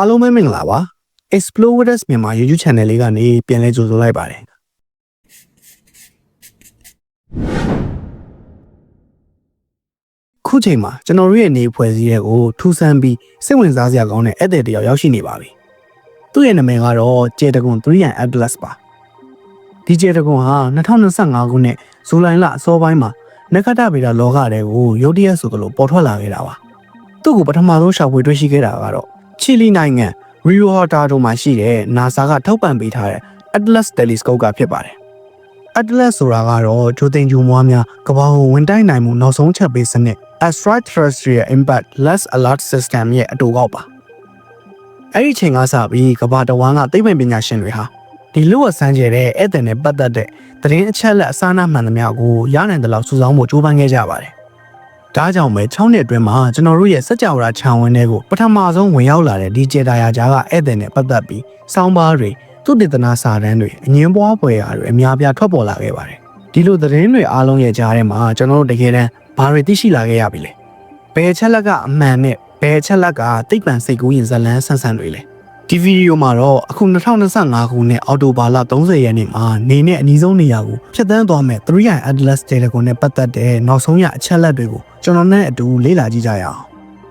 အားလုံးပဲမင်္ဂလာပါ Explorers မြန်မာ YouTube Channel လေးကနေပြန်လဲကြိုဆိုလိုက်ပါတယ်ခုချိန်မှာကျွန်တော်တို့ရဲ့နေဖွဲ့စည်းတဲ့ကိုထူဆန်းပြီးစိတ်ဝင်စားစရာကောင်းတဲ့ဧည့်သည်တစ်ယောက်ရောက်ရှိနေပါပြီသူ့ရဲ့နာမည်ကတော့ကျေတကွန်3 Atlas ပါဒီကျေတကွန်ဟာ2025ခုနှစ်ဇူလိုင်လအစောပိုင်းမှာနက္ခတ္တဗေဒလောကတဲ့ကိုရုတ်တရက်ဆိုသလိုပေါ်ထွက်လာခဲ့တာပါသူ့ကိုပထမဆုံးရှာဖွေတွေ့ရှိခဲ့တာကတော့ ချီလီနိုင်ငံ Rio Hondo မှာရှိတဲ့ NASA ကထောက်ပံ့ပေးထားတဲ့ Atlas Telescope ကဖြစ်ပါတယ်။ Atlas ဆိုတာကတော့ဂျိုသိန်ဂျူမွားများကမ္ဘာကိုဝင်တိုက်နိုင်မှုနောက်ဆုံးချက်ပေးစနစ် Extraterrestrial Impact Less Alert System ရဲ့အတူကောက်ပါ။အဲ့ဒီချိန်ကစပြီးကမ္ဘာတဝန်းကသိပ္ပံပညာရှင်တွေဟာဒီလိုအစမ်းကျဲတဲ့ဧည့်သည်နဲ့ပတ်သက်တဲ့သတင်းအချက်လက်အစားအနာမှန်သမျှကိုရနိုင်တဲ့လောက်စုဆောင်းဖို့ကြိုးပမ်းခဲ့ကြပါတယ်။ ဒါကြောင့်ပဲ6နှစ်အတွင်းမှာကျွန်တော်တို့ရဲ့စัจ java ခြံဝန်းတွေကိုပထမဆုံးဝင်ရောက်လာတဲ့ဒီကျေတာယာကြားကဧည့်သည်နဲ့ပတ်သက်ပြီးစောင်းပါးတွေသူတည်တနာစာတမ်းတွေအငင်းပွားပွဲရာတွေအများပြားထွက်ပေါ်လာခဲ့ပါတယ်။ဒီလိုသတင်းတွေအားလုံးရဲ့ကြားထဲမှာကျွန်တော်တို့တကယ်တမ်းဘာတွေသိရှိလာခဲ့ရပြီလဲ။ဘယ်ချက်လက်ကအမှန်နဲ့ဘယ်ချက်လက်ကတိတ်ပံစိတ်ကူးရင်ဇလန်းဆန်းဆန်းတွေလဲ။ ဒီဗီဒီယိုမှာတော့အခု2025ခုနှစ်အောက်တိုဘာလ30ရက်နေ့မှာနေနဲ့အနီးဆုံးနေရာကိုဖျက်ဆီးသွားမဲ့ 3i Atlas Telecom နဲ့ပတ်သက်တဲ့နောက်ဆုံးရအချက်လက်တွေကိုကျွန်တော်နဲ့အတူလေ့လာကြည့်ကြရအောင်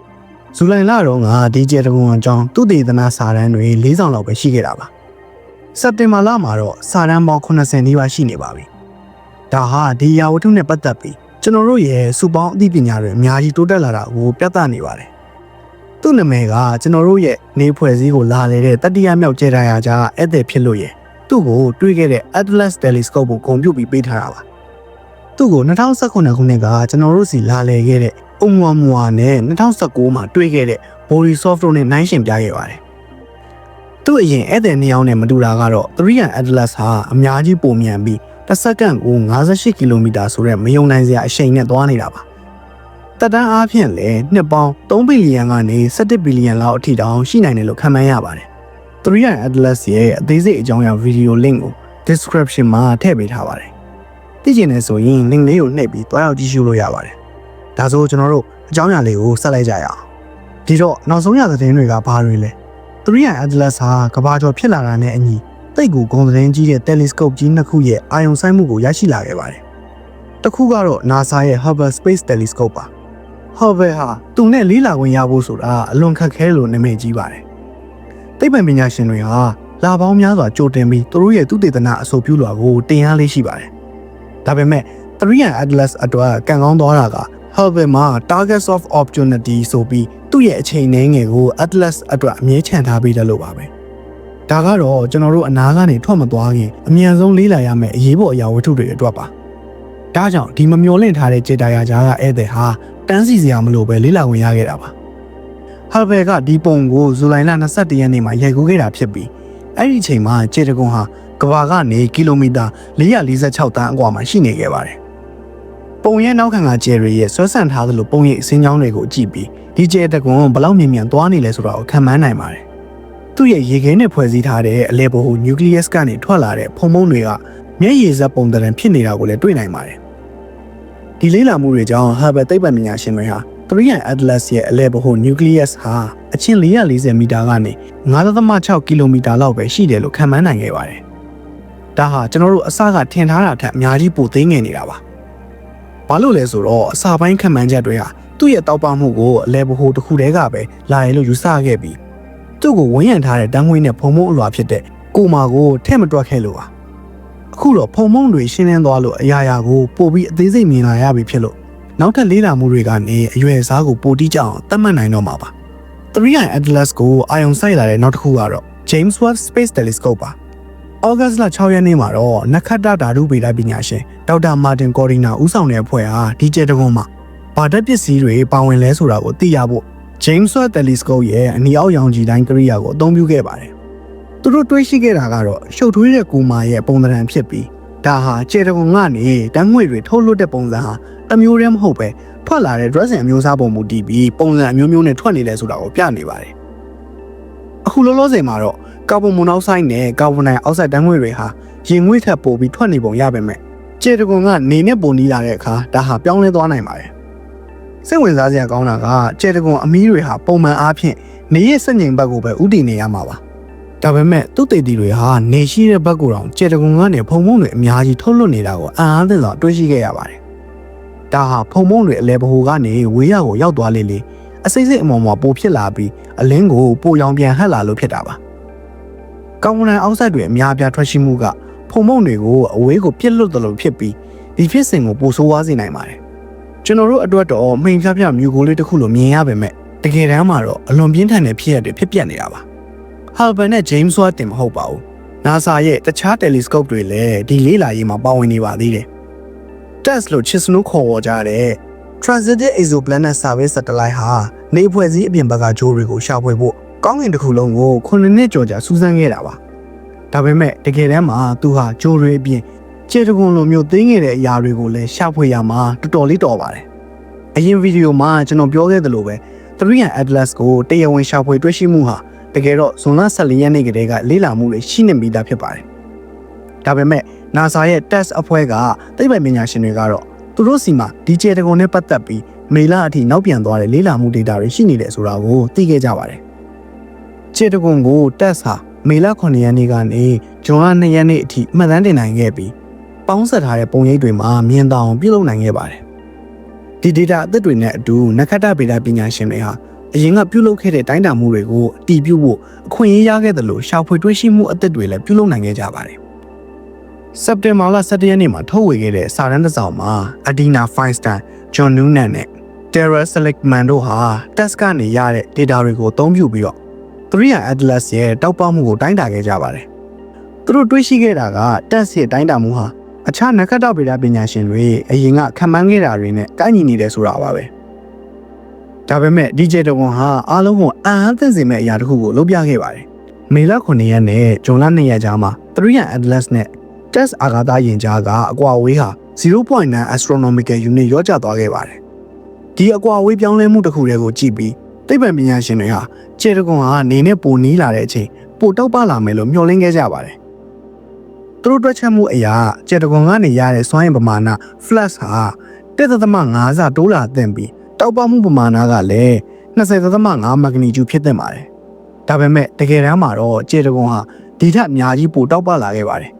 ။ဇူလိုင်လတော့ငါဒီကျေတကွန်အကြောင်းသူတည်တနာစာတမ်းတွေ၄ဆောင်လောက်ပဲရှိခဲ့တာပါ။စက်တင်ဘာလမှာတော့စာတမ်းပေါင်း80နီးပါးရှိနေပါပြီ။ဒါဟာဒီရာဝတ္ထုနဲ့ပတ်သက်ပြီးကျွန်တော်တို့ရဲ့စုပေါင်းအသိပညာတွေအများကြီးတိုးတက်လာတာကိုပြသနေပါတယ်။ သူ့နာမည်ကကျွန်တော်တို့ရဲ့နေဖွဲ့စည်းကိုလာလေတဲ့တတိယမြောက်ကျေတာယာကြားဧည့်သည်ဖြစ်လို့ရဲ့သူ့ကိုတွေးခဲ့တဲ့ Atlas Telescope ကိုဂုဏ်ပြုပြီးပေးထားတာပါ။သူ့ကို2019ခုနှစ်ကကျွန်တော်တို့စီလာလေခဲ့တဲ့အုံမွာမွာနဲ့2019မှာတွေးခဲ့တဲ့ Borisov တို့နဲ့နှိုင်းယှဉ်ပြခဲ့ပါတယ်။သူ့အရင်ဧည့်သည်နှစ်ယောက်နဲ့မတူတာကတော့3 Atlas ဟာအများကြီးပုံမြန်ပြီးတစ်စက္ကန့်ကို58ကီလိုမီတာဆိုတဲ့မယုံနိုင်စရာအရှိန်နဲ့သွားနေတာပါ။ တက်တန်းအားဖြင့်လည်းနှစ်ပေါင်း3ဘီလီယံကနေ17ဘီလီယံလောက်အထိတောင်ရှိနိုင်တယ်လို့ခန့်မှန်းရပါတယ်။3 Atlas ရဲ့အသေးစိတ်အကြောင်းအရာဗီဒီယို link ကို description မှာထည့်ပေးထားပါတယ်။သိချင်တယ်ဆိုရင် link လေးကိုနှိပ်ပြီးတွားရောက်ကြည့်ရှုလို့ရပါတယ်။ဒါဆိုကျွန်တော်တို့အကြောင်းအရာလေးကိုဆက်လိုက်ကြရအောင်။ဒီတော့နောက်ဆုံးရသတင်းတွေကဘာတွေလဲ။3 Atlas ဟာကဘာကျော်ဖြစ်လာတာနဲ့အညီတိတ်ကိုဂုံသတင်းကြီးတဲ့ telescope ကြီးနှစ်ခုရဲ့အာရုံစိုက်မှုကိုရရှိလာခဲ့ပါတယ်။တစ်ခုကတော့ NASA ရဲ့ Hubble Space Telescope ပါ။ Hubble ဟာသူနဲ့လေးလာခွင့်ရဖို့ဆိုတာအလွန်ခက်ခဲလို့နာမည်ကြီးပါတယ်။သိပ္ပံပညာရှင်တွေဟာလာပေါင်းများစွာကြိုတင်ပြီးသူတို့ရဲ့သူတေသနအဆိုပြုလွှာကိုတင်ရလေးရှိပါတယ်။ဒါပေမဲ့3 Atlas အတွက်ကံကောင်းသွားတာက Hubble မှာ Targets of Opportunity ဆိုပြီးသူ့ရဲ့အချိန်နှဲငယ်ကို Atlas အတွက်အမြဲချန်ထားပေးတယ်လို့ပါပဲ။ဒါကတော့ကျွန်တော်တို့အနာကနေထွက်မသွားခင်အမြန်ဆုံးလေးလာရမယ့်အရေးပေါ်အရာဝတ္ထုတွေအတွက်ပါ။ ဒါကြောင့်ဒီမမျောလင့်ထားတဲ့ကြေတာယာကြားကဧည့်သည်ဟာတန်းစီစရာမလိုပဲလေးလာဝင်ရခဲ့တာပါ။ Hubble ကဒီပုံကိုဇူလိုင်လ22ရက်နေ့မှာရိုက်ကူးခဲ့တာဖြစ်ပြီးအဲ့ဒီအချိန်မှာကြေတကွန်ဟာကဘာကနေကီလိုမီတာ446တန်းအကွာမှာရှိနေခဲ့ပါတယ်။ပုံရဲ့နောက်ခံကကျယ်ရီရဲ့ဆွဲဆန့်ထားသလိုပုံရိပ်အစင်းချောင်းတွေကိုကြည့်ပြီးဒီကျဲတကွန်ဘယ်လောက်မြင်မြန်သွားနေလဲဆိုတာကိုခံမှန်းနိုင်ပါတယ်။သူ့ရဲ့ရေခဲနဲ့ဖွဲ့စည်းထားတဲ့အလဲပိုဟိုနျူကလ িয়াস ကနေထွက်လာတဲ့ဖုံဖုံတွေကမျက်ရည်စက်ပုံတရံဖြစ်နေတာကိုလည်းတွေ့နိုင်ပါတယ်။ ဒီလေးလာမှုတွေကြောင့် Hubble သိပ္ပံပညာရှင်တွေဟာ3 Atlas ရဲ့အလဲပိုဟိုနျူကလ িয়াস ဟာအချင်း440မီတာကနေ9.6ကီလိုမီတာလောက်ပဲရှိတယ်လို့ခန့်မှန်းနိုင်ခဲ့ပါတယ်။ဒါဟာကျွန်တော်တို့အစကထင်ထားတာထက်အများကြီးပိုသေးငယ်နေတာပါ။ဘာလို့လဲဆိုတော့အစာပိုင်းခန့်မှန်းချက်တွေဟာသူ့ရဲ့တောက်ပမှုကိုအလဲဘဟိုတစ်ခုတည်းကပဲလာရလို့ယူဆခဲ့ပြီးသူ့ကိုဝန်းရံထားတဲ့တန်းငွေနဲ့ဖုံမုံအလွာဖြစ်တဲ့ကိုမာကိုထဲ့မတွက်ခဲ့လို့ပါ အခုတော့ဖုံမုံတွေရှင်းလင်းသွားလို့အရာရာကိုပို့ပြီးအသေးစိတ်မြင်လာရပြီဖြစ်လို့နောက်ထပ်လေးလာမှုတွေကနေအရွယ်အစားကိုပိုတိကျအောင်သတ်မှတ်နိုင်တော့မှာပါ3 Atlas ကိုအာရုံစိုက်လာတဲ့နောက်တစ်ခုကတော့ James Webb Space Telescope ပါ။ဩဂတ်စ်လ6ရက်နေ့မှာတော့နက္ခတ္တဓာတုဗေဒပညာရှင်ဒေါက်တာမာတင်ကော်ရီနာဦးဆောင်တဲ့အဖွဲ့ဟာဒီကျဲတကွန်မှာဘာဓာတ်ပစ္စည်းတွေပါဝင်လဲဆိုတာကိုသိရဖို့ James Webb Telescope ရဲ့အနီအောက်ရောင်ခြည်တိုင်းကိရိယာကိုအသုံးပြုခဲ့ပါတယ်။ သူတို့တွေးရှိခဲ့တာကတော့ရှုပ်ထွေးတဲ့ကူမာရဲ့ပုံသဏ္ဍာန်ဖြစ်ပြီးဒါဟာကျဲတကွန်ကနေတန်းငွေတွေထုတ်လွှတ်တဲ့ပုံစံဟာအမျိုးတည်းမဟုတ်ပဲထွက်လာတဲ့ dress အမျိုးအစားပုံမူတည်ပြီးပုံစံအမျိုးမျိုးနဲ့ထွက်နေလဲဆိုတာကိုပြနေပါတယ်။အခုလောလောဆယ်မှာတော့ကာဗွန်မွန်အောက်ဆိုက်နဲ့ကာဗွန်ဒိုင်အောက်ဆိုက်ဓာတ်ငွေတွေဟာရင်ငွေ့ထက်ပိုပြီးထွက်နေပုံရပါမယ်။ကျေတကွန်ကနေနဲ့ပုံနီးလာတဲ့အခါဒါဟာပြောင်းလဲသွားနိုင်ပါတယ်။စိတ်ဝင်စားစရာကောင်းတာကကျေတကွန်အမီးတွေဟာပုံမှန်အားဖြင့်နေရဲ့စက်ငိမ်ဘက်ကိုပဲဥတည်နေရမှာပါ ဒါပေမဲ့သူ့တေတီတွေဟာနေရှိတဲ့ဘက်ကိုတောင်ကျေတကုံကနေဖုံဖုံတွေအများကြီးထုတ်လွှတ်နေတာကိုအံ့အားသင့်စွာတွေးရှိခဲ့ရပါတယ်ဒါဟာဖုံဖုံတွေအလဲဘဟုကနေဝေးရကိုရောက်သွားလေလေအစိမ့်စိမ့်အမော်မော်ပိုဖြစ်လာပြီးအလင်းကိုပိုရောင်ပြန်ဟက်လာလို့ဖြစ်တာပါကောင်းကင်အောက်ဆက်တွေအများအပြားထွက်ရှိမှုကဖုံဖုံတွေကိုအဝေးကိုပြစ်လွတ်တယ်လို့ဖြစ်ပြီးဒီဖြစ်စဉ်ကိုပိုဆိုးဝါးစေနိုင်ပါတယ်ကျွန်တော်တို့အတွက်တော့မိန်ဖြဖြမြူကိုလေးတစ်ခုလိုမြင်ရပါမယ်တကယ်တမ်းမှာတော့အလွန်ပြင်းထန်တဲ့ဖြစ်ရပ်တွေဖြစ်ပျက်နေတာပါ Hubble နဲ့ James Watt တင်မဟုတ်ပါဘူး NASA ရဲ့တခြား telescope တွေလည်းဒီလေးလာရေးမှာပါဝင်နေပါသေးတယ် TESS လို့ချစ်စနိုးခေါ်ဝေါ်ကြတဲ့ Transited Exoplanet Survey Satellite ဟာနေဖွဲ့စည်းအပြင်ဘက်ကဂျိုးတွေကိုရှာဖွေဖို့ကောင်းကင်တစ်ခုလုံးကို9နှစ်ကျော်ကြာစူးစမ်းခဲ့တာပါဒါပေမဲ့တကယ်တမ်းမှာသူဟာဂျိုးတွေအပြင်ခြေတကွန်လိုမျိုးသိငယ်တဲ့အရာတွေကိုလည်းရှာဖွေရမှာတော်တော်လေးတော်ပါတယ်အရင်ဗီဒီယိုမှာကျွန်တော်ပြောခဲ့သလိုပဲ300 Atlas ကိုတရားဝင်ရှာဖွေတွေ့ရှိမှုဟာ တကယ်တော့ဇွန်လ14ရက်နေ့ကတည်းကလေးလာမှုတွေရှိနေမိတာဖြစ်ပါတယ်။ဒါပေမဲ့ NASA ရဲ့ test အဖွဲ့ကသိပ္ပံပညာရှင်တွေကတော့သူတို့စီမှာဒီကျေတကုံနဲ့ပတ်သက်ပြီးမေလအထိနောက်ပြန်သွားတဲ့လေးလာမှု data တွေရှိနေတယ်ဆိုတာကိုသိခဲ့ကြပါတယ်။ကျေတကုံကို test ဟာမေလ9ရက်နေ့ကနေဇွန်လ2ရက်နေ့အထိမှတ်တမ်းတင်နိုင်ခဲ့ပြီးပေါင်းဆက်ထားတဲ့ပုံရိပ်တွေမှာမြင်တောင်ပြုလုပ်နိုင်ခဲ့ပါတယ်။ဒီ data အသစ်တွေနဲ့အတူနက္ခတ္တဗေဒပညာရှင်တွေဟာ အရင်ကပြုလုပ်ခဲ့တဲ့တိုင်းတာမှုတွေကိုအတည်ပြုဖို့အခွင့်အရေးရခဲ့တယ်လို့ရှာဖွေတွေ့ရှိမှုအသစ်တွေလည်းပြုလုပ်နိုင်ခဲ့ကြပါတယ်။စက်တင်ဘာလ17ရက်နေ့မှာထုတ်ဝေခဲ့တဲ့စာတမ်းတစ်စောင်မှာ Adina Feinstein, John Noonan နဲ့ Tara Seligman တို့ဟာ test ကနေရတဲ့ data တွေကိုအသုံးပြုပြီးတော့300 Atlas ရဲ့တောက်ပမှုကိုတိုင်းတာခဲ့ကြပါတယ်။သူတို့တွေ့ရှိခဲ့တာက test ရဲ့တိုင်းတာမှုဟာအခြားနက္ခတ္တဗေဒပညာရှင်တွေအရင်ကခံမှန်းခဲ့တာတွေနဲ့ကိုက်ညီနေတယ်ဆိုတာပါပဲ။ ဒါပေမဲ့ DJ တဝန်ဟာအားလုံးကိုအံ့အားသင့်စေမဲ့အရာတစ်ခုကိုလုပ်ပြခဲ့ပါတယ်။မေလ9ရက်နဲ့ဇွန်လ2ရက်ကြားမှာ300 Atlas နဲ့ test အာဂါသယင်ကြားကအကွာအဝေးဟာ0.9 astronomical unit ရော့ကျသွားခဲ့ပါတယ်။ဒီအကွာအဝေးပြောင်းလဲမှုတစ်ခုတည်းကိုကြည့်ပြီးသိပ္ပံပညာရှင်တွေဟာခြေတကွန်ဟာနေနဲ့ပိုနီးလာတဲ့အချိန်ပိုတောက်ပလာမယ်လို့မျှော်လင့်ခဲ့ကြပါတယ်။သူတို့တွက်ချက်မှုအရာခြေတကွန်ကနေရတဲ့စွမ်းအင်ပမာဏ flash ဟာ1.5ဆတိုးလာသင့်ပြီး တောက်ပမှုပမာဏကလည်း20.5မဂနီကျူဖြစ်သင့်ပါတယ်။ဒါပေမဲ့တကယ်တမ်းမှာတော့ခြေတကွန်ဟာဒီထက်အများကြီးပိုတောက်ပလာခဲ့ပါတယ်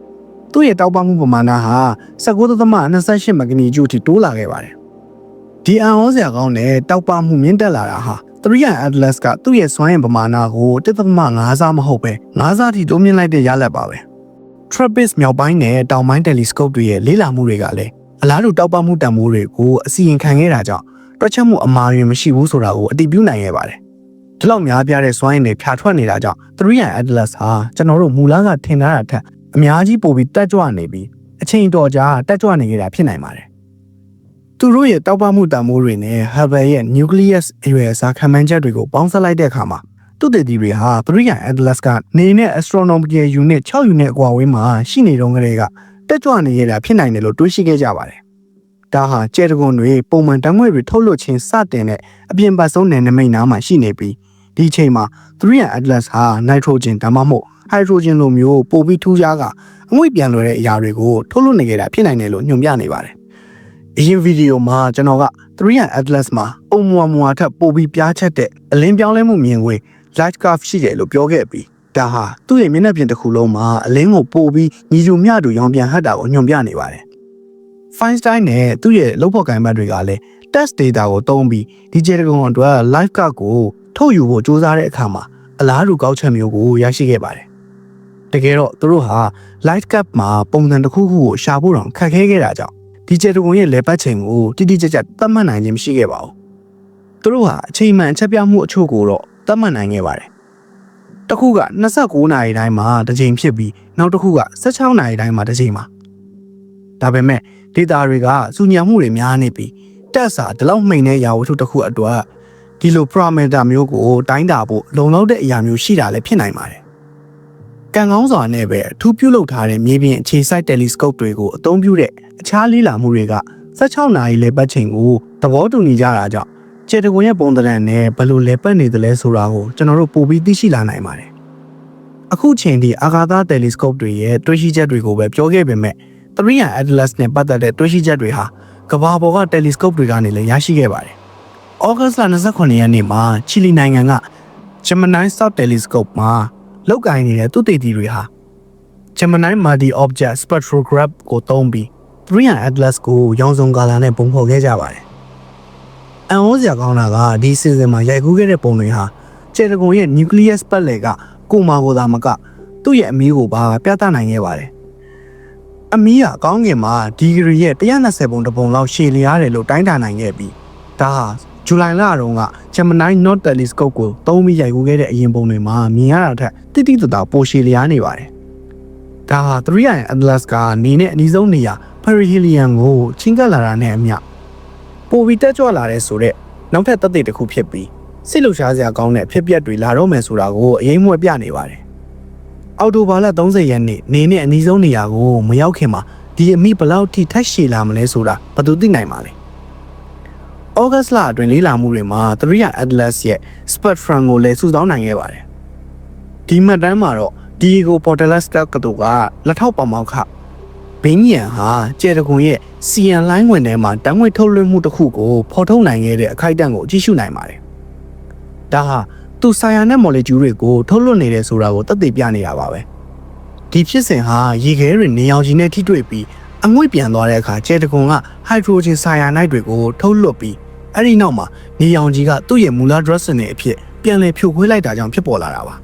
။သူ့ရဲ့တောက်ပမှုပမာဏဟာ19.28မဂနီကျူအထိတိုးလာခဲ့ပါတယ်။ဒီအန်ဟောစရာကောင်းတဲ့တောက်ပမှုမြင့်တက်လာတာဟာ300 Atlas ကသူ့ရဲ့စွမ်းရည်ပမာဏကို1.5ဆမဟုတ်ပဲ5ဆအထိတိုးမြင့်လိုက်တဲ့ရလဒ်ပါပဲ။ TRAPPIST မြောက်ပိုင်းနဲ့တောင်ပိုင်း telescope တွေရဲ့လေ့လာမှုတွေကလည်းအလားတူတောက်ပမှုတန်ဖိုးတွေကိုအစီရင်ခံခဲ့တာကြောင့် တွက်ချက်မှုအမှားတွေမရှိဘူးဆိုတာကိုအတည်ပြုနိုင်ခဲ့ပါတယ်။ဒီလောက်များပြားတဲ့စွမ်းရည်တွေဖြာထွက်နေတာကြောင့်300 Atlas ဟာကျွန်တော်တို့မူလကထင်ထားတာထက်အများကြီးပိုပြီးတက်ကြွနေပြီးအချိန်တော်ကြာတက်ကြွနေကြတာဖြစ်နိုင်ပါတယ်။သူတို့ရဲ့တောက်ပမှုတန်မိုးတွေနဲ့ Hubble ရဲ့ nucleus အရွယ်အစားခံမှန်းချက်တွေကိုပေါင်းစပ်လိုက်တဲ့အခါမှာသူတည်တည်တွေဟာ300 Atlas ကနေနဲ့ astronomical unit 6 unit အကွာအဝေးမှာရှိနေတော့ကလေးကတက်ကြွနေရတာဖြစ်နိုင်တယ်လို့တွေးရှိခဲ့ကြပါတယ်။ ဒါဟာကျဲတကွန်တွေပုံမှန်တံငွေတွေထုတ်လွှတ်ခြင်းစတင်တဲ့အပြင်ပတ်ဆုံးနယ်နိမိတ်နားမှာရှိနေပြီးဒီအချိန်မှာ300 Atlas ဟာ nitrogen ဒါမှမဟုတ် hydrogen လိုမျိုးပိုပြီးထူးခြားကအငွေ့ပြန်လွယ်တဲ့အရာတွေကိုထုတ်လွှတ်နေကြတာဖြစ်နိုင်တယ်လို့ညွှန်ပြနေပါတယ်။အရင်ဗီဒီယိုမှာကျွန်တော်က300 Atlas မှာအုံမွာမွာထက်ပိုပြီးပြားချက်တဲ့အလင်းပြောင်းလဲမှုမြင်ကွင်း light curve ရှိတယ်လို့ပြောခဲ့ပြီးဒါဟာသူ့ရဲ့မျက်နှာပြင်တစ်ခုလုံးမှာအလင်းကိုပိုပြီးညီတူမျှတူရောင်ပြန်ဟတ်တာကိုညွှန်ပြနေပါတယ်။ Feinstein နဲ့သူ့ရဲ့လုပ်ဖော်ကိုင်ဘတ်တွေကလည်း test data ကိုသုံးပြီးဒီဂျယ်တကွန်အတွက် live curve ကိုထုတ်ယူဖို့စူးစမ်းတဲ့အခါမှာအလားတူကောက်ချက်မျိုးကိုရရှိခဲ့ပါတယ်။တကယ်တော့သူတို့ဟာ light cap မှာပုံစံတစ်ခုခုကိုရှာဖို့တောင်ခက်ခဲခဲ့တာကြောင့်ဒီဂျယ်တကွန်ရဲ့လေပတ်ချိန်ကိုတိတိကျကျသတ်မှတ်နိုင်ခြင်းမရှိခဲ့ပါဘူး။သူတို့ဟာအချိန်မှန်အချက်ပြမှုအချို့ကိုတော့သတ်မှတ်နိုင်ခဲ့ပါတယ်။တစ်ခုက29နာရီတိုင်းမှာတစ်ချိန်ဖြစ်ပြီးနောက်တစ်ခုက16နာရီတိုင်းမှာတစ်ချိန်မှာဒါပေမဲ့ ဒေတာတွေကစူညံမှုတွေများနေပြီးတက်စာဒီလောက်မှိန်တဲ့ရာဝတ္ထုတစ်ခုအတွက်ဒီလို parameter မျိုးကိုတိုင်းတာဖို့လုံလောက်တဲ့အရာမျိုးရှိတာလည်းဖြစ်နိုင်ပါတယ်။ကံကောင်းစွာနဲ့ပဲအထူးပြုလုပ်ထားတဲ့မြေပြင်အခြေစိုက် telescope တွေကိုအသုံးပြုတဲ့အခြားလေ့လာမှုတွေက16နာရီလေပတ်ချိန်ကိုသဘောတူညီကြတာကြောင့်ခြေတကွန်ရဲ့ပုံသဏ္ဍာန်နဲ့ဘယ်လိုလေပတ်နေသလဲဆိုတာကိုကျွန်တော်တို့ပိုပြီးသိရှိလာနိုင်ပါတယ်။အခုချိန်ထိအာကာသ telescope တွေရဲ့တွေ့ရှိချက်တွေကိုပဲပြောခဲ့ပေမဲ့ 300 Atlas နဲ့ပတ်သက်တဲ့တွေ့ရှိချက်တွေဟာကမ္ဘာပေါ်က telescope တွေကနေလည်းရရှိခဲ့ပါတယ်။ဩဂတ်စ်လ29ရက်နေ့မှာချီလီနိုင်ငံက Gemini Sub Telescope မှာလောက်ကင်နေတဲ့သူတေတီတွေဟာ Gemini Multi Object Spectrograph ကိုသုံးပြီး300 Atlas ကိုရောင်စုံကာလာနဲ့ပုံဖော်ခဲ့ကြပါတယ်။အန်ဟောစရာကောင်းတာကဒီစီဇန်မှာရိုက်ကူးခဲ့တဲ့ပုံတွေဟာကျယ်တကွန်ရဲ့ nucleus ပတ်လည်ကကိုမာကိုသာမကသူ့ရဲ့အမီးကိုပါပြသနိုင်ခဲ့ပါတယ်။ အမီးကကောင်းကင်မှာဒီဂရီရဲ့120ပုံတစ်ပုံလောက်ရှည်လျားတယ်လို့တိုင်းတာနိုင်ခဲ့ပြီးဒါဟာဇူလိုင်လတုန်းက Gemini Note Telescope ကိုသုံးပြီးရိုက်ကူးခဲ့တဲ့အရင်ပုံတွေမှာမြင်ရတာထက်တိတိတသားပိုရှည်လျားနေပါတယ်။ဒါဟာ300 Atlas ကနေနဲ့အနည်းဆုံးနေရာ Perihelion ကိုချင်းကပ်လာတာနဲ့အမျှပိုပြီးတက်ကြွလာတဲ့ဆိုတော့နောက်ထပ်သက်သေတစ်ခုဖြစ်ပြီးစိတ်လှုပ်ရှားစရာကောင်းတဲ့ဖြစ်ပျက်တွေလာတော့မယ်ဆိုတာကိုအရင်မွေပြနေပါတယ်။ အော်တိုဘာလ30ရက်နေ့နေနဲ့အနည်းဆုံးနေရာကိုမရောက်ခင်မှာဒီအမိဘလောက်ထိထက်ရှည်လာမလဲဆိုတာဘယ်သူသိနိုင်မှာလဲ။ August လအတွင်းလေးလာမှုတွေမှာ300 Atlas ရဲ့ spectrum ကိုလည်းစုဆောင်းနိုင်ခဲ့ပါတယ်။ဒီမှတ်တမ်းမှာတော့ Diego Portales တက္ကသိုလ်ကလက်ထောက်ပေါမောက်ခဘင်းညံဟာကျဲတကွန်ရဲ့ CN လိုင်းဝင်ထဲမှာတန်းငွေထုတ်လွှင့်မှုတစ်ခုကိုဖော်ထုတ်နိုင်ခဲ့တဲ့အခိုက်အတန့်ကိုကြည့်ရှုနိုင်ပါတယ်။ဒါဟာ သူဆာယာနဲ့မော်လီကျူးတွေကိုထုတ်လွှတ်နေတယ်ဆိုတာကိုသက်သေပြနေတာပါပဲ။ဒီဖြစ်စဉ်ဟာရေခဲတွေနေအောင်ကြီးနဲ့ထိတွေ့ပြီးအငွေ့ပြန်သွားတဲ့အခါကျဲတကွန်ကဟိုက်ဒရိုဂျင်ဆာယာနိုက်တွေကိုထုတ်လွှတ်ပြီးအဲ့ဒီနောက်မှာနေအောင်ကြီးကသူ့ရဲ့မူလ dress နဲ့အဖြစ်ပြန်လည်ဖြိုခွဲလိုက်တာကြောင့်ဖြစ်ပေါ်လာတာပါ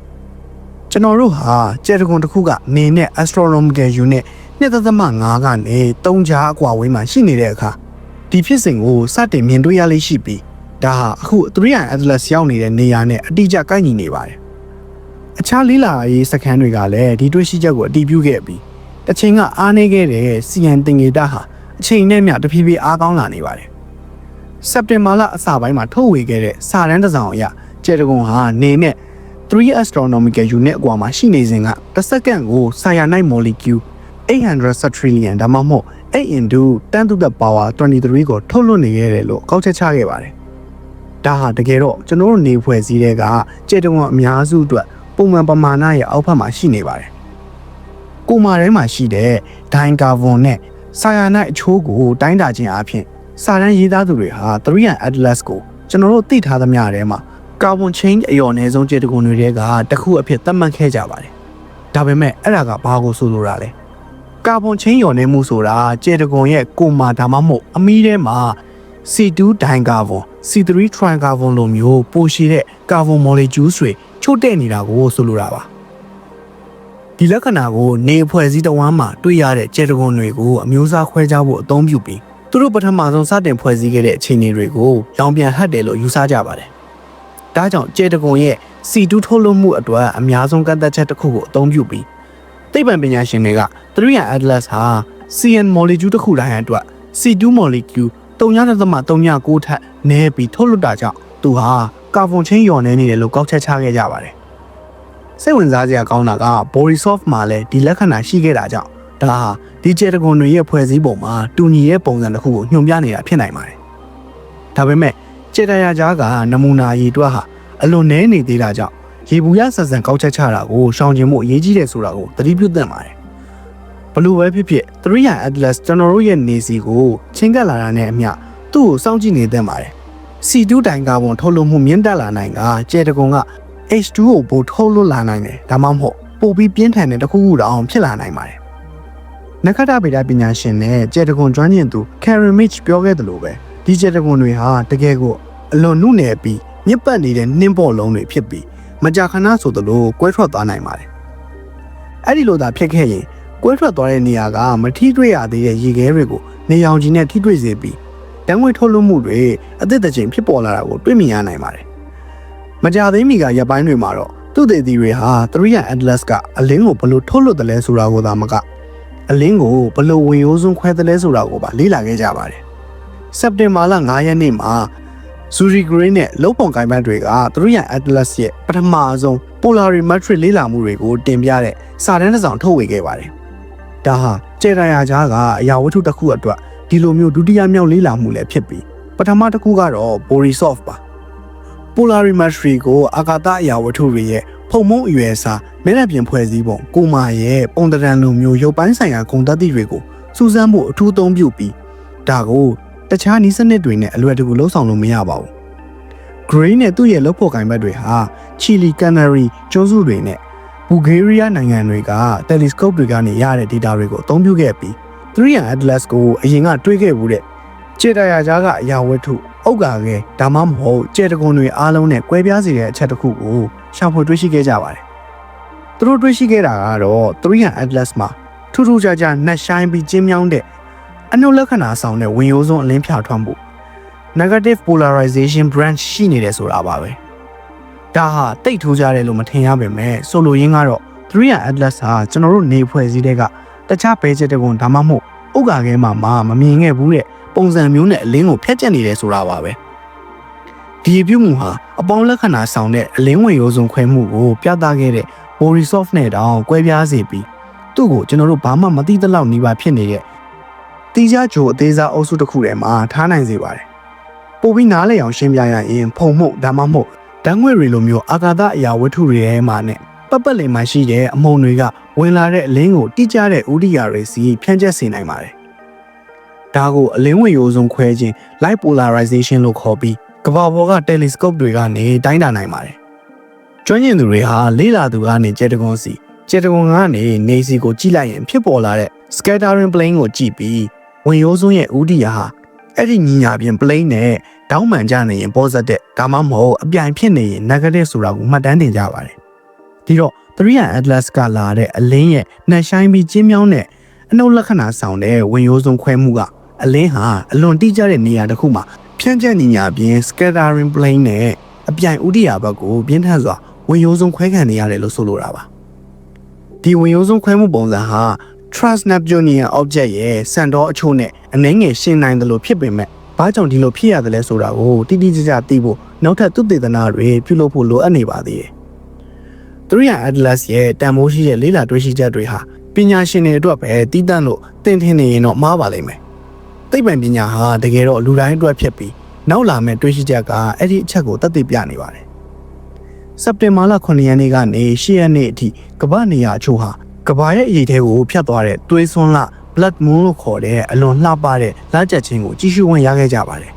။ကျွန်တော်တို့ဟာကျဲတကွန်တစ်ခုကနေနဲ့ astronomical unit 2.5ကနေ3ကြားအကွာဝေးမှာရှိနေတဲ့အခါဒီဖြစ်စဉ်ကိုစတင်မြင်တွေ့ရလေးရှိပြီး ဒါဟာအခု300 Atlas ရောက်နေတဲ့နေရာနဲ့အတိအကျကိုက်ညီနေပါတယ်။အခြားလေးလာရေးစကန်တွေကလည်းဒီတွေ့ရှိချက်ကိုအတည်ပြုခဲ့ပြီးတစ်ချိန်ကအားနေခဲ့တဲ့ CN တင်ငေတာဟာအချိန်နဲ့မျှတဖြည်းဖြည်းအားကောင်းလာနေပါတယ်။စက်တင်ဘာလအစပိုင်းမှာထုတ်ဝေခဲ့တဲ့စာတမ်းတစ်စောင်အရကျဲတကွန်ဟာနေနဲ့3 astronomical unit အကွာမှာရှိနေစဉ်ကတစ်စက္ကန့်ကို cyanide molecule 800 trillion ဒါမှမဟုတ်8 into 10 to the power 23ကိုထုတ်လွှတ်နေခဲ့တယ်လို့ကောက်ချက်ချခဲ့ပါတယ်။ ဒါဟာတကယ်တော့ကျွန်တော်တို့နေဖွဲ့စည်းတဲ့ကကျေတုံအများစုအတွက်ပုံမှန်ပမာဏရဲ့အောက်ဘက်မှာရှိနေပါတယ်။ကိုမာထဲမှာရှိတဲ့ဒိုင်ကာဗွန်နဲ့ဆာယာနိုက်အချိုးကိုတိုင်းတာခြင်းအပြင်စာတမ်းရေးသားသူတွေဟာ300 Atlas ကိုကျွန်တော်တို့သိထားသမျှထဲမှာကာဗွန် change အယော်အနည်းဆုံးကျေတကွန်တွေကတစ်ခုအဖြစ်သတ်မှတ်ခဲ့ကြပါတယ်။ဒါပေမဲ့အဲ့ဒါကဘာကိုဆိုလိုတာလဲ။ကာဗွန် chain ယော်နေမှုဆိုတာကျေတကွန်ရဲ့ကိုမာဒါမှမဟုတ်အမီးထဲမှာ C2 ဒိုင်ကာဗွန် C3 tri ကာဗွန်လိုမျိုးပိုရှိတဲ့ကာဗွန် molecules တွေချို့တဲ့နေတာကိုဆိုလိုတာပါဒီလက္ခဏာကိုနေအဖွဲ့အစည်းတစ်ဝမ်းမှာတွေ့ရတဲ့ကျေတကွန်တွေကိုအမျိုးအစားခွဲခြားဖို့အသုံးပြုပြီးသူတို့ပထမဆုံးစတင်ဖွဲ့စည်းခဲ့တဲ့အခြေအနေတွေကိုလောင်ပြန်ဟတ်တယ်လို့ယူဆကြပါတယ်ဒါကြောင့်ကျေတကွန်ရဲ့ C2 ထုတ်လွှတ်မှုအတွက်အများဆုံးကန့်သက်ချက်တစ်ခုကိုအသုံးပြုပြီးသိပ္ပံပညာရှင်တွေက300 Atlas ဟာ CN molecule တစ်ခုတိုင်းအတွက် C2 molecule 3.39ထက်နည်းပြီးထုတ်လွှတ်တာကြောင့်သူဟာကာဗွန်ချင်းလျော်နေနေတယ်လို့ကောက်ချက်ချခဲ့ကြပါတယ်။စိတ်ဝင်စားစရာကောင်းတာက Borisov မှာလည်းဒီလက္ခဏာရှိခဲ့တာကြောင့်ဒါဟာဒီဂျေတကွန်တွေရဲ့ဖွဲ့စည်းပုံမှာတူညီရဲ့ပုံစံတစ်ခုကိုညွှန်ပြနေတာဖြစ်နိုင်ပါတယ်။ဒါပေမဲ့ကျေတရာကြားကနမူနာရည်တွက်ဟာအလွန်နည်းနေသေးတာကြောင့်ရေဘူးရဆက်ဆံကောက်ချက်ချတာကိုရှောင်ကျဉ်မှုအရေးကြီးတယ်ဆိုတာကိုသတိပြုသင့်ပါတယ်။ ဘလို့ပဲဖြစ်ဖြစ်300 Atlas ကျွန်တော်တို့ရဲ့နေစီကိုချင်းကပ်လာတာနဲ့အမျှသူ့ကိုစောင့်ကြည့်နေသင့်ပါတယ်။ C2 တိုင်ကာဗွန်ထုတ်လွှတ်မှုမြင့်တက်လာနိုင်ကကျဲတကွန်က H2 ကိုပိုထုတ်လွှတ်လာနိုင်တယ်ဒါမှမဟုတ်ပိုပြီးပြင်းထန်တဲ့တစ်ခုခုတောင်ဖြစ်လာနိုင်ပါတယ်။နက္ခတ္တဗေဒပညာရှင်နဲ့ကျဲတကွန်ကျွမ်းကျင်သူ Karen Mitch ပြောခဲ့သလိုပဲဒီကျဲတကွန်တွေဟာတကယ်ကိုအလွန်နုနယ်ပြီးမြင့်ပတ်နေတဲ့နှင်းပေါ်လုံးတွေဖြစ်ပြီးမကြာခဏဆိုသလိုကွဲထွက်သွားနိုင်ပါတယ်။အဲ့ဒီလိုသာဖြစ်ခဲ့ရင် ကွဲထွက်သွားတဲ့နေရာကမထိတွေ့ရသေးတဲ့ရေခဲတွေကိုနေရောင်ခြည်နဲ့ထိတွေ့စေပြီးတန်းငွေထုတ်လွှတ်မှုတွေအသစ်တစ်ချိန်ဖြစ်ပေါ်လာတာကိုတွေ့မြင်ရနိုင်ပါတယ်။မကြာသေးမီကရပ်ပိုင်းတွေမှာတော့သူတေသီတွေဟာ300 Atlas ကအလင်းကိုဘလို့ထုတ်လွှတ်တယ်လဲဆိုတာကိုသာမကအလင်းကိုဘလို့ဝင်ရိုးစွန်းခွဲတယ်လဲဆိုတာကိုပါလေ့လာခဲ့ကြပါတယ်။စက်တင်ဘာလ9ရက်နေ့မှာဇူရီဂရင်းနဲ့လုံပုံကိုင်ဘတ်တွေက300 Atlas ရဲ့ပထမဆုံး polarimetric လေ့လာမှုတွေကိုတင်ပြတဲ့စာတမ်းတစ်စောင်ထုတ်ဝေခဲ့ပါတယ်။ ဒါဟာကျေတာယာကြားကအရာဝတ္ထုတစ်ခုအတွက်ဒီလိုမျိုးဒုတိယမြောက်လေ့လာမှုလည်းဖြစ်ပြီးပထမတစ်ခုကတော့ Borisov ပါ။ polarimetry ကိုအာကာသအရာဝတ္ထုတွေရဲ့ဖုံမုံအရွယ်အစားမျက်နှာပြင်ဖွဲ့စည်းပုံကိုမာရဲ့ပုံတံလိုမျိုးရုပ်ပိုင်းဆိုင်ရာဂုဏ်သတ္တိတွေကိုစူးစမ်းဖို့အထူးသုံးပြုပြီးဒါကိုတခြားနည်းစနစ်တွေနဲ့အလွယ်တကူလှုပ်ဆောင်လို့မရပါဘူး။ Gray နဲ့သူ့ရဲ့လုပ်ဖို့ကိုင်ဘက်တွေဟာ Chile Canary ကျွန်းစုတွေနဲ့ Bulgaria နိုင်ငံတွေက telescope တွေကနေရတဲ့ data တွေကိုအသုံးပြုခဲ့ပြီး300 Atlas ကိုအရင်ကတွေးခဲ့ဘူးတဲ့ခြေတရာကြားကအရာဝတ္ထုဥက္ကာခဲဒါမှမဟုတ်ခြေတကွန်တွေအားလုံးနဲ့ကွဲပြားစေတဲ့အချက်တစ်ခုကိုရှာဖွေတွေ့ရှိခဲ့ကြပါတယ်။သူတို့တွေ့ရှိခဲ့တာကတော့300 Atlas မှာထူးထူးခြားခြားနှက်ဆိုင်ပြီးကျင်းမြောင်းတဲ့အနုလက္ခဏာဆောင်တဲ့ဝင်ရိုးစွန်းအလင်းဖြာထွန်းမှု negative polarization branch ရှိနေတယ်ဆိုတာပါပဲ။ ဒါဟာတိတ်ထူးခြားတယ်လို့မထင်ရပါပဲ။ဆိုလိုရင်းကတော့300 Atlas ဟာကျွန်တော်တို့နေဖွဲ့စည်းတဲ့ကတခြားဘဲချက်တကွန်ဒါမှမဟုတ်ဥက္ကာခဲမှာမမြင်ခဲ့ဘူးတဲ့ပုံစံမျိုးနဲ့အလင်းကိုဖျက်ကျက်နေတယ်ဆိုတာပါပဲဒီပြုမှုဟာအပေါင်းလက္ခဏာဆောင်တဲ့အလင်းဝင်ရိုးစုံခွဲမှုကိုပြသခဲ့တဲ့ Borisov နဲ့တောင်ကွဲပြားစေပြီးသူ့ကိုကျွန်တော်တို့ဘာမှမသိသလောက်နှီးပါဖြစ်နေတဲ့တီးခြားဂျိုအသေးစားအုပ်စုတစ်ခုထဲမှာထားနိုင်စေပါတယ်ပိုပြီးနားလည်အောင်ရှင်းပြရရင်ဖုံမှုဒါမှမဟုတ် ဓာတ်ငွေတွေလိုမျိုးအာကာသအရာဝတ္ထုတွေထဲမှာနဲ့ပတ်ပတ်လည်မှာရှိတဲ့အမုံတွေကဝင်လာတဲ့အလင်းကိုတိကျတဲ့ဥဒိယာတွေစီဖြန့်ကျက်စေနိုင်ပါတယ်ဒါကိုအလင်းဝင်ရိုးစုံခွဲခြင်း light polarization လို့ခေါ်ပြီးကမ္ဘာပေါ်က telescope တွေကနေတိုင်းတာနိုင်ပါတယ်။ကျွမ်းကျင်သူတွေဟာလေးလာသူကနေဂျက်တကွန်စီဂျက်တကွန်ကနေနေစီကိုကြည့်လိုက်ရင်ဖြစ်ပေါ်လာတဲ့ scattering plane ကိုကြည့်ပြီးဝင်ရိုးစုံရဲ့ဥဒိယာဟာအဲ့ဒီညီညာပြင် plane နဲ့ တောင်းမှန်ကြနေရင် positive ဒါမှမဟုတ်အပြိုင်ဖြစ်နေရင် negative ဆိုတာကိုမှတ်တမ်းတင်ကြပါတယ်။ဒီတော့300 Atlas ကလာတဲ့အလင်းရဲ့နှက်ဆိုင်ပြီးကျင်းမြောင်းတဲ့အနှုတ်လက္ခဏာဆောင်တဲ့ဝင်ရိုးစုံခွဲမှုကအလင်းဟာအလွန်တိကျတဲ့နေရာတစ်ခုမှာဖြန့်ကျက်ညီညာပြင် scattering plane နဲ့အပြိုင်ဥဒိယာဘက်ကိုပြင်းထန်စွာဝင်ရိုးစုံခွဲခံနေရတယ်လို့ဆိုလိုတာပါဒီဝင်ရိုးစုံခွဲမှုပုံစံဟာ Transneptunian object ရဲ့စံတော်အချို့နဲ့အနှဲငယ်ရှင်းနိုင်တယ်လို့ဖြစ်ပေမဲ့ ဘာကြောင့်ဒီလိုဖြစ်ရတယ်လဲဆိုတာကိုတိတိကျကျသိဖို့နောက်ထပ်သုတေသနတွေပြုလုပ်ဖို့လိုအပ်နေပါသေးတယ်300 Atlas ရဲ့တန်ဖိုးရှိတဲ့လေးလာတွေ့ရှိချက်တွေဟာပညာရှင်တွေအတွက်ပဲတည်တံ့လို့တင်ထင်နေရင်တော့မှားပါလိမ့်မယ်သိပ္ပံပညာဟာတကယ်တော့လူတိုင်းအတွက်ဖြစ်ပြီးနောက်လာမယ့်တွေးရှိချက်ကအဲ့ဒီအချက်ကိုသက်သေပြနေပါတယ်စက်တင်ဘာလ9ရက်နေ့ကနေ10ရက်နေ့အထိကမ္ဘာနေရာအချို့ဟာကမ္ဘာရဲ့အရေးသေးကိုဖျက်သွားတဲ့သွေးစွန်းလ blood moon လို့ခေါ်တဲ့အလွန်လှပတဲ့လမ်းကျက်ခြင်းကိုကြည့်ရှုဝင်ရခဲ့ကြပါတယ်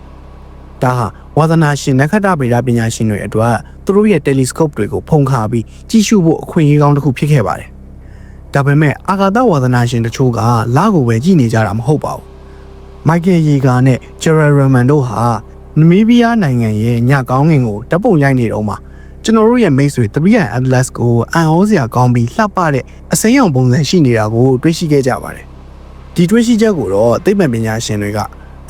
ဒါဟာဝါသနာရှင်နက္ခတ္တဗေဒပညာရှင်တွေအတွက်သူတို့ရဲ့ telescope တွေကိုဖုံးခါပြီးကြည့်ရှုဖို့အခွင့်အရေးကောင်းတစ်ခုဖြစ်ခဲ့ပါတယ်ဒါပေမဲ့အာကာသဝါသနာရှင်တချို့ကလကိုပဲကြည့်နေကြတာမဟုတ်ပါဘူးမိုက်ကယ်ရီဂါနဲ့ဂျယ်ရယ်ရမန်တို့ဟာနမီးဘီးယားနိုင်ငံရဲ့ညကောင်းငင်ကိုတပ်ပုံရိုက်နေတော့မှကျွန်တော်တို့ရဲ့မိတ်ဆွေ300 Atlas ကိုအံ့ဩစရာကောင်းပြီးလှပတဲ့အစိမ်းရောင်ပုံစံရှိနေတာကိုတွေ့ရှိခဲ့ကြပါတယ်။ ဒီတွေ့ရှိချက်ကိုတော့သိပ္ပံပညာရှင်တွေက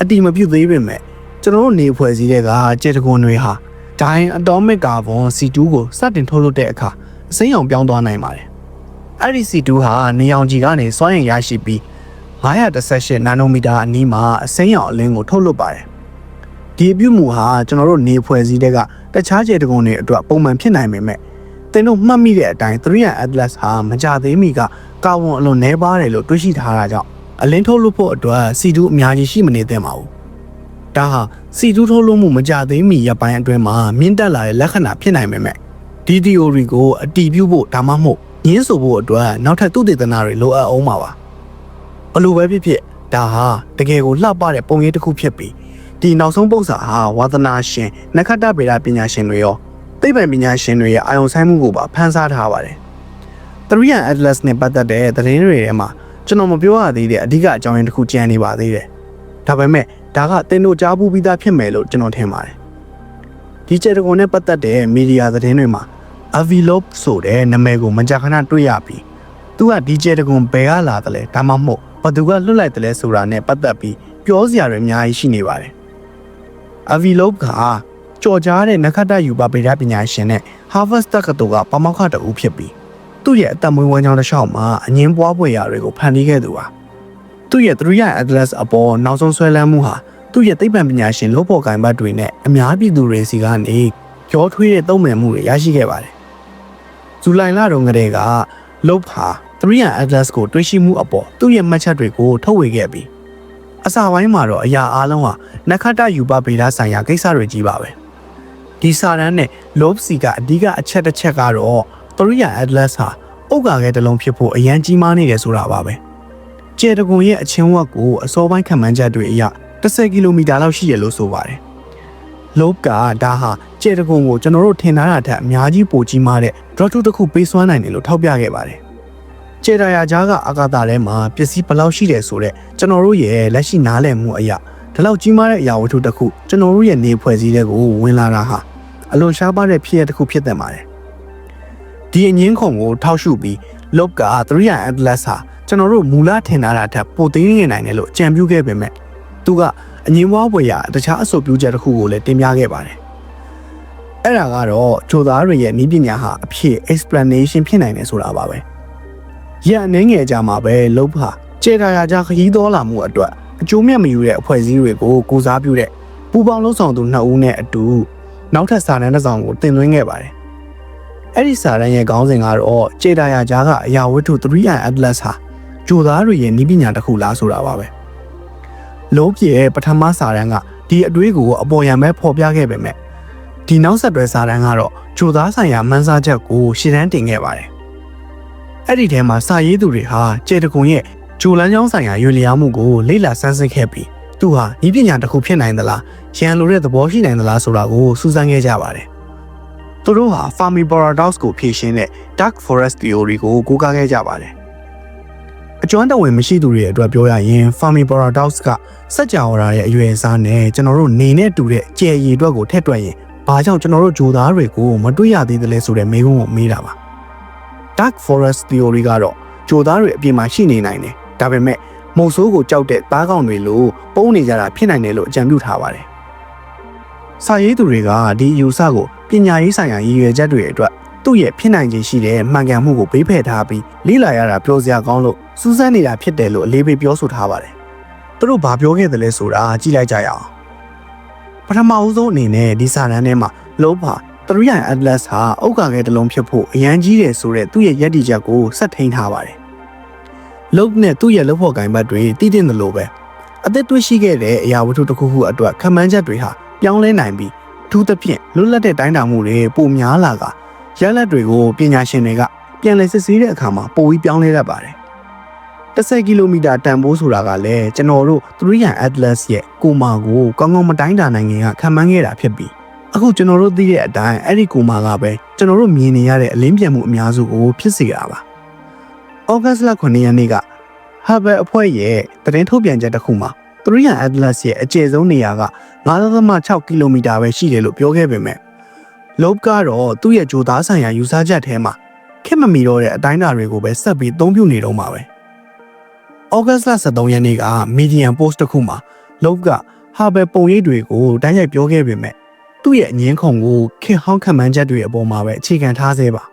အတိမပြုတ်သေးပေမဲ့ကျွန်တော်တို့နေဖွဲ့စည်းတဲ့ကကျေတကွန်တွေဟာဒိုင်း atomic carbon C2 ကိုစတင်ထုတ်လုပ်တဲ့အခါအစိမ်းရောင်ပြောင်းသွားနိုင်ပါတယ်။အဲ့ဒီ C2 ဟာနေအောင်ကြီးကနေစွမ်းရည်ရရှိပြီး918နာနိုမီတာအနီးမှာအစိမ်းရောင်အလင်းကိုထုတ်လွှတ်ပါတယ်။ဒီအပြုမှုဟာကျွန်တော်တို့နေဖွဲ့စည်းတဲ့ကတခြားခြေတကုံတွေအတွက်ပုံမှန်ဖြစ်နိုင်ပေမဲ့သင်တို့မှတ်မိတဲ့အတိုင်း300 Atlas ဟာမကြသေးမီကကာဗွန်အလွန်နှဲပါတယ်လို့တွေးရှိထားတာကြောင့် အလင်းထုတ်လွှတ်ဖို့အတွက် C2 အများကြီးရှိမနေသင့်ပါဘူး။ဒါဟာ C2 ထုတ်လွှတ်မှုမကြသေးမီရပ်ပိုင်းအတွင်းမှာမြင့်တက်လာတဲ့လက္ခဏာဖြစ်နိုင်ပေမဲ့ဒီ theory ကိုအတည်ပြုဖို့ဒါမှမဟုတ်ညင်းဆိုဖို့အတွက်နောက်ထပ်သုတေသနတွေလိုအပ်အောင်ပါပါ။ဘလို့ပဲဖြစ်ဖြစ်ဒါဟာတကယ်ကိုလှပတဲ့ပုံရိပ်တစ်ခုဖြစ်ပြီးဒီနောက်ဆုံးပုံစံဟာဝါသနာရှင်နက္ခတ္တဗေဒပညာရှင်တွေရောသိပ္ပံပညာရှင်တွေရဲ့အာရုံစိုက်မှုကိုပါဖန်ဆားထားပါတယ်။300 Atlas နဲ့ပတ်သက်တဲ့သတင်းတွေထဲမှာ ကျွန်တော်မပြောရသေးတဲ့အဓိကအကြောင်းရင်းတစ်ခုကြံနေပါသေးတယ်။ဒါပေမဲ့ဒါကတင်တို့ကြားပူးပြီးသားဖြစ်မယ်လို့ကျွန်တော်ထင်ပါတယ်။ဒီချက်တကွန်နဲ့ပတ်သက်တဲ့မီဒီယာသတင်းတွေမှာ Avilop ဆိုတဲ့နာမည်ကိုမကြာခဏတွေ့ရပြီးသူကဒီချက်တကွန်ဘယ်ကလာတယ်လဲဒါမှမဟုတ်ဘသူကလွတ်လိုက်တယ်လဲဆိုတာနဲ့ပတ်သက်ပြီးပြောစရာတွေအများကြီးရှိနေပါတယ်။ Avilop ကကြော်ကြားတဲ့နက္ခတ္တယူပါဗေဒပညာရှင်နဲ့ Harvard တက္ကသိုလ်ကပမောက္ခတဦးဖြစ်ပြီး သူ့ရဲ့အသက်မွေးဝမ်းကြောင်းတစ်လျှောက်မှာအငင်းပွားပွေရာတွေကိုဖန်တီးခဲ့သူပါသူ့ရဲ့300 Atlas အပေါ်နောက်ဆုံးဆွဲလန်းမှုဟာသူ့ရဲ့သိပ္ပံပညာရှင်လို့ပေါ်ကင်ဘတ်တွေနဲ့အများပြည်သူတွေစီကနေကြောထွေးတဲ့သုံးမယ်မှုတွေရရှိခဲ့ပါတယ်ဇူလိုင်လတုန်းကတည်းကလုတ်ဟာ300 Atlas ကိုတွေးရှိမှုအပေါ်သူ့ရဲ့မှတ်ချက်တွေကိုထုတ်ဝေခဲ့ပြီးအစာပိုင်းမှာတော့အရာအလုံးဟာနက္ခတ္တယူပဗေဒဆိုင်ရာကိစ္စတွေကြီးပါပဲဒီစာတန်းနဲ့ Lob C ကအဓိကအချက်တစ်ချက်ကတော့ 300 Atlas ဟာဥက္ကာခဲတစ်လုံးဖြစ်ဖို့အရန်ကြီးမားနေတယ်ဆိုတာပါပဲကျေတကွန်ရဲ့အချင်းဝက်ကိုအစောပိုင်းခံမှန်းချက်တွေအရ10ကီလိုမီတာလောက်ရှိရလို့ဆိုပါတယ်လောကဒါဟာကျေတကွန်ကိုကျွန်တော်တို့ထင်ထားတာထက်အများကြီးပိုကြီးမားတဲ့ drop တစ်ခုပေးစွမ်းနိုင်တယ်လို့ထောက်ပြခဲ့ပါတယ်။ကျေတာယာကြားကအာကာသထဲမှာပစ္စည်းဘယ်လောက်ရှိတယ်ဆိုတော့ကျွန်တော်တို့ရဲ့လက်ရှိနားလည်မှုအရာဒီလောက်ကြီးမားတဲ့အရာဝတ္ထုတစ်ခုကျွန်တော်တို့ရဲ့နေဖွဲ့စည်းတဲ့ကိုဝင်လာတာဟာအလွန်ရှားပါတဲ့ဖြစ်ရပ်တစ်ခုဖြစ်တဲ့ပါတယ်။ ဒီအငင်းခုံကိုထောက်ရှုပြီးလောက300 Atlas ဟာကျွန်တော်တို့မူလထင်ထားတာထက်ပိုသေးနေနိုင်တယ်လို့အကြံပြုခဲ့ပေမဲ့သူကအငင်းဝါဝယ်ရာတခြားအဆိုပြုချက်တစ်ခုကိုလည်းတင်ပြခဲ့ပါတယ်။အဲ့ဒါကတော့ဂျိုသားတွေရဲ့ဤပညာဟာအဖြစ် explanation ဖြစ်နိုင်တယ်ဆိုတာပါပဲ။ရက်အနေငယ်ကြမှာပဲလုတ်ဟာကျေတာယာကြခရီးတော်လာမှုအတွက်အကျိုးမြတ်မယူတဲ့အဖွဲ့အစည်းတွေကိုကိုစားပြုတဲ့ပူပေါင်းလုံးဆောင်သူနှစ်ဦးနဲ့အတူနောက်ထပ်စာတမ်းတစ်စောင်ကိုတင်သွင်းခဲ့ပါတယ်။ အဲ့ဒီစာတမ်းရဲ့ခေါင်းစဉ်ကတော့ကျေတာယာကြားကအရာဝတ္ထု 3i Atlas ဟာဂျိုသားတွေရဲ့ဤပညာတစ်ခုလားဆိုတာပါပဲ။လုံးပြေရဲ့ပထမစာတမ်းကဒီအတွေးကိုအပေါ်ယံပဲဖော်ပြခဲ့ပေမဲ့ဒီနောက်ဆက်တွဲစာတမ်းကတော့ဂျိုသားဆိုင်ရာမန်းစားချက်ကိုရှင်းတန်းတင်ခဲ့ပါတယ်။အဲ့ဒီထဲမှာစာရေးသူတွေဟာကျေတကွန်ရဲ့ဂျိုလန်းချောင်းဆိုင်ရာရွေလျားမှုကိုလေ့လာဆန်းစစ်ခဲ့ပြီးသူဟာဤပညာတစ်ခုဖြစ်နိုင်သလားရန်လိုတဲ့သဘောရှိနိုင်သလားဆိုတာကိုစူးစမ်းခဲ့ကြပါတယ်။ သူတို့ဟာ Fermi Paradox ကိုဖြေရှင်းတဲ့ Dark Forest Theory ကိုကိုးကားခဲ့ကြပါတယ်။အကျွမ်းတဝင်မရှိသူတွေအတွက်ပြောရရင် Fermi Paradox ကစัจ java ရဲ့အရွယ်အစားနဲ့ကျွန်တော်တို့နေနဲ့တူတဲ့ကြယ်ရည်အတွက်ကိုထည့်တွက်ရင်ဘာကြောင့်ကျွန်တော်တို့ဂျိုသားတွေကိုမတွေ့ရသေးသလဲဆိုတဲ့မေးခွန်းကိုမေးတာပါ။ Dark Forest Theory ကတော့ဂျိုသားတွေအပြင်မှာရှိနေနိုင်တယ်။ဒါပေမဲ့မုတ်ဆိုးကိုကြောက်တဲ့သားကောင်တွေလိုပုံနေကြတာဖြစ်နိုင်တယ်လို့အကြံပြုထားပါတယ်။ စာရေးသူတွေကဒီအယူဆကိုပညာရေးဆိုင်ရာရည်ရွယ်ချက်တွေအတွက်သူ့ရဲ့ဖြစ်နိုင်ခြေရှိတဲ့မှန်ကန်မှုကိုပေးဖယ်ထားပြီးလေ့လာရတာပြောစရာကောင်းလို့စူးစမ်းနေတာဖြစ်တယ်လို့အလေးပေးပြောဆိုထားပါတယ်။သူတို့ဘာပြောခဲ့တယ်လဲဆိုတာကြည့်လိုက်ကြရအောင်။ပထမအဦးဆုံးအနေနဲ့ဒီစာတမ်းထဲမှာလောပါ300 Atlas ဟာအုတ်ကာခဲတစ်လုံးဖြစ်ဖို့အရန်ကြီးတယ်ဆိုတဲ့သူ့ရဲ့ယက်တီချက်ကိုဆက်ထိန်ထားပါတယ်။လုတ်နဲ့သူ့ရဲ့လုပ်ဖို့ကိုင်ဘတ်တွေတည်တင်တယ်လို့ပဲအသက်တွေးရှိခဲ့တဲ့အရာဝတ္ထုတစ်ခုခုအတွက်ခံမှန်းချက်တွေဟာ ပြောင်းလဲနိုင်ပြီးအထူးသဖြင့်လွတ်လပ်တဲ့တိုင်းတာမှုတွေပိုများလာကရလဒ်တွေကိုပညာရှင်တွေကပြန်လည်စစ်ဆေးတဲ့အခါမှာပိုပြီးပြောင်းလဲတတ်ပါတယ်။10ကီလိုမီတာတန်ဖိုးဆိုတာကလည်းကျွန်တော်တို့300 Atlas ရဲ့ကိုမာကိုကောင်းကောင်းမတိုင်းတာနိုင်ခင်ကခံမှန်းခဲ့တာဖြစ်ပြီးအခုကျွန်တော်တို့သိတဲ့အတိုင်းအဲ့ဒီကိုမာကပဲကျွန်တော်တို့မြင်နေရတဲ့အလင်းပြန်မှုအများစုကိုဖြစ်စေတာပါ။ဩဂတ်စ်လ9ရက်နေ့က Hubble အဖွဲ့ရဲ့သတင်းထုတ်ပြန်ချက်တစ်ခုမှာ 300 Atlas ရဲ့အကျယ်ဆုံးနေရာက9.6ကီလိုမီတာပဲရှိတယ်လို့ပြောခဲ့ပေမဲ့ Loeb ကတော့သူ့ရဲ့ဂျိုသားဆိုင်ရာယူဆချက်ထဲမှာခက်မမီတော့တဲ့အတိုင်းအတာတွေကိုပဲဆက်ပြီးအသုံးပြုနေတော့မှာပဲ။ August 23ရက်နေ့က Medium Post တစ်ခုမှာ Loeb က Hubble ပုံရိပ်တွေကိုတိုင်းရိုက်ပြောခဲ့ပေမဲ့သူ့ရဲ့အငင်းခုံကိုခေဟောင်းခံမှန်းချက်တွေအပေါ်မှာပဲအခြေခံထားသေးပါ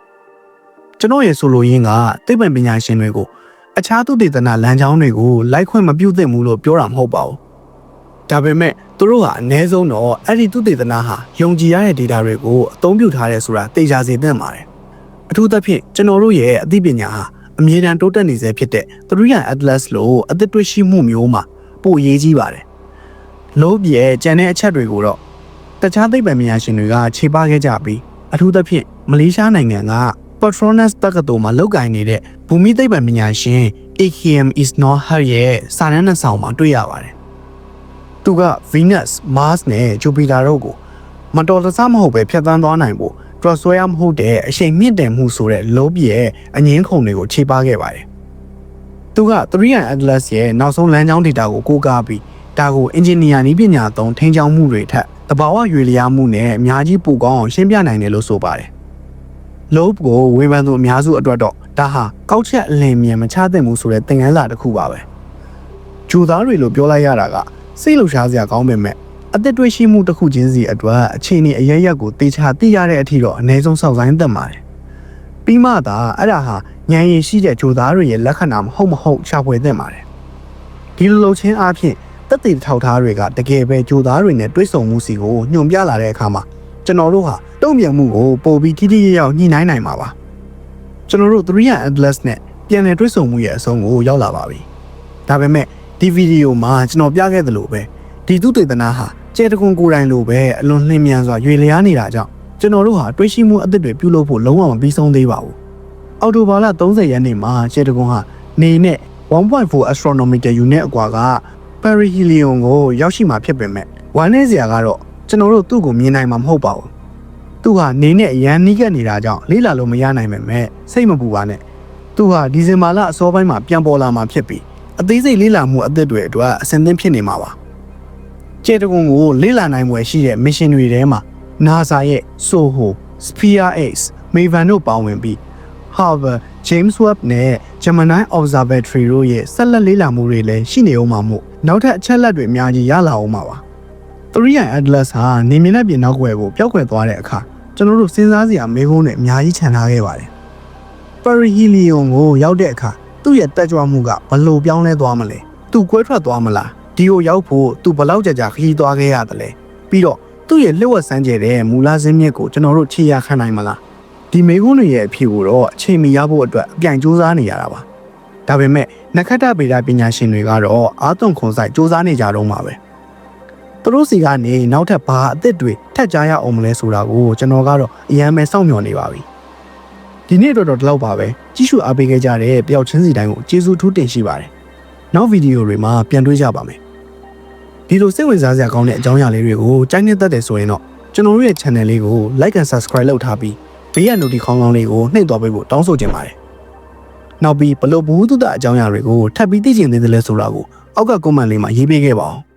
။ကျွန်တော်ရဲ့ဆိုလိုရင်းကသိပ္ပံပညာရှင်တွေကို အခြားသူတည်တနာလမ်းကြောင်းတွေကိုလိုက်ခွင့်မပြုသင့်ဘူးလို့ပြောတာမဟုတ်ပါဘူး။ဒါပေမဲ့သူတို့ဟာအ ਨੇ ဆုံးတော့အဲ့ဒီသူတည်တနာဟာယုံကြည်ရတဲ့ data တွေကိုအသုံးပြုထားတယ်ဆိုတာသိကြစေသင့်ပါတယ်။အထူးသဖြင့်ကျွန်တော်တို့ရဲ့အသိပညာဟာအမြဲတမ်းတိုးတက်နေစေဖြစ်တဲ့300 Atlas လို့အသက်တွေ့ရှိမှုမျိုးမှာပိုအရေးကြီးပါတယ်။လို့ပြဲကျန်တဲ့အချက်တွေကိုတော့တခြားသိပ္ပံပညာရှင်တွေကခြေပခဲ့ကြပြီးအထူးသဖြင့်မလေးရှားနိုင်ငံက Petronas တက္ကသိုလ်မှာလုပ်ကိုင်နေတဲ့ဘူမိသိပ္ပံပညာရှင် AKM Isnohar ရဲ့စာတမ်းနှစ်ဆောင်မှာတွေ့ရပါတယ်။သူက Venus, Mars နဲ့ Jupiter တို့ကိုမတော်တဆမဟုတ်ပဲဖျက်ဆီးသွားနိုင်ဖို့တွတ်ဆွဲရမဟုတ်တဲ့အချိန်မြင့်တယ်မှုဆိုတဲ့လောပြရဲ့အငင်းခုံတွေကိုခြေပခဲ့ပါတယ်။သူက300 Atlas ရဲ့နောက်ဆုံးလမ်းကြောင်း data ကိုကိုးကားပြီးဒါကို engineer နည်းပညာသုံးထိန်းကျောင်းမှုတွေထက်တဘာဝရွေလျားမှုနဲ့အများကြီးပိုကောင်းအောင်ရှင်းပြနိုင်တယ်လို့ဆိုပါတယ်။ lobe ကိုဝေဖန်သူအများစုအတွက်တော့ဒါဟာကောက်ချက်အလင်းမြန်မချသင့်ဘူးဆိုတဲ့သင်ခန်းစာတစ်ခုပါပဲ။ဂျူသားတွေလို့ပြောလိုက်ရတာကစိတ်လှုပ်ရှားစရာကောင်းပေမဲ့အသက်တွေးရှိမှုတစ်ခုချင်းစီအတွက်အခြေအနေအရရက်ကိုတေချာသိရတဲ့အထိတော့အ ਨੇ ဆုံးစောင့်ဆိုင်သင့်ပါတယ်။ပြီးမှသာအဲ့ဒါဟာဉာဏ်ရည်ရှိတဲ့ဂျိုသားတွေရဲ့လက္ခဏာမဟုတ်မဟုတ်ရှာဖွေသင့်ပါတယ်။ဒီလိုလုပ်ချင်းအပြင်တက်တည်ထောက်ထားတွေကတကယ်ပဲဂျိုသားတွေနဲ့တွဲဆုံမှုစီကိုညွှန်ပြလာတဲ့အခါမှာ ကျွန်တော်တို့ဟာတုံ့ပြန်မှုကိုပိုပြီးထိထိရောက်ရောက်ညှိနှိုင်းနိုင်မှာပါကျွန်တော်တို့300 Atlas နဲ့ပြန်လည်တွဲဆုံမှုရဲ့အဆုံးကိုရောက်လာပါပြီဒါပေမဲ့ဒီဗီဒီယိုမှာကျွန်တော်ပြခဲ့သလိုပဲဒီသူတေသနာဟာကျေတကွန်ကိုယ်တိုင်လိုပဲအလွန်နှင်းမြန်စွာရွေလျားနေတာကြောင့်ကျွန်တော်တို့ဟာတွေးရှိမှုအသစ်တွေပြုလုပ်ဖို့လုံးဝမပြီးဆုံးသေးပါဘူးအော်တိုဘာလ30ရက်နေ့မှာကျေတကွန်ဟာနေနဲ့1.4 astronomical unit အကွာက perihelion ကိုရောက်ရှိမှာဖြစ်ပေမဲ့ဝမ်းနည်းစရာကတော့ ကျွန်တော်တို့သူ့ကိုမြင်နိုင်မှာမဟုတ်ပါဘူးသူဟာနေနဲ့အရန်နီးကပ်နေတာကြောင့်လေးလာလို့မရနိုင်ပေမဲ့စိတ်မပူပါနဲ့သူဟာဒီဇင်ဘာလအစောပိုင်းမှာပြန်ပေါ်လာမှာဖြစ်ပြီးအသေးစိတ်လေးလာမှုအသစ်တွေအတွက်အဆင်သင့်ဖြစ်နေမှာပါကျေတကွန်ကိုလေးလာနိုင်ွယ်ရှိတဲ့ mission တွေထဲမှာ NASA ရဲ့ SOHO Sphere X Maven တို့ပါဝင်ပြီး Harvard James Webb နဲ့ Gemini Observatory တို့ရဲ့ဆက်လက်လေးလာမှုတွေလည်းရှိနေအောင်မှာမို့နောက်ထပ်အချက်လက်တွေအများကြီးရလာအောင်မှာပါ။ 3i Atlas ဟာနေမြင်တဲ့ပြင်နောက်ွယ်ကိုပျောက်ကွယ်သွားတဲ့အခါကျွန်တော်တို့စဉ်းစားစရာမေးခွန်းတွေအများကြီးခြံထားခဲ့ပါတယ်။ Perihelion ကိုရောက်တဲ့အခါသူ့ရဲ့တက်ကြွမှုကဘလို့ပြောင်းလဲသွားမလဲ။သူကွဲထွက်သွားမလား။ဒီကိုရောက်ဖို့သူဘလောက်ကြာကြာခရီးသွားခဲ့ရတယ်လဲ။ပြီးတော့သူ့ရဲ့လျှို့ဝှက်စမ်းကြဲတဲ့မူလဇင်းမြစ်ကိုကျွန်တော်တို့ခြေရခံနိုင်မလား။ဒီမေးခွန်းတွေရဲ့အဖြေကိုတော့အချိန်မီရဖို့အတွက်အပြိုင်စူးစမ်းနေရတာပါ။ဒါပေမဲ့နက္ခတ္တဗေဒပညာရှင်တွေကတော့အာသွန်ခွန်ဆိုင်စူးစမ်းနေကြတော့မှာပဲ။ သူတို့စီကနေနောက်ထပ်ဘာအသစ်တွေထပ်ကြားရအောင်မလဲဆိုတာကိုကျွန်တော်ကတော့အရန်ပဲစောင့်မျှော်နေပါပြီဒီနေ့တော့တော့ဒီလောက်ပါပဲကြီးစုအားပေးခဲ့ကြတဲ့ပျောက်ချင်းစီတိုင်းကိုကျေးဇူးထူးတင်ရှိပါတယ်နောက်ဗီဒီယိုတွေမှာပြန်တွေ့ကြပါမယ်ဒီလိုစိတ်ဝင်စားစရာကောင်းတဲ့အကြောင်းအရာလေးတွေကိုကြိုက်နေတတ်တယ်ဆိုရင်တော့ကျွန်တော်တို့ရဲ့ channel လေးကို like and subscribe လုပ်ထားပြီးဘေးက notification ခေါင်းလောင်းလေးကိုနှိပ်သွားပေးဖို့တောင်းဆိုချင်ပါတယ်နောက်ပြီးဘလို့ဘူးတုဒအကြောင်းအရာတွေကိုထပ်ပြီးသိချင်သေးတယ်လဲဆိုတာကိုအောက်က comment လေးမှာရေးပေးခဲ့ပါဦး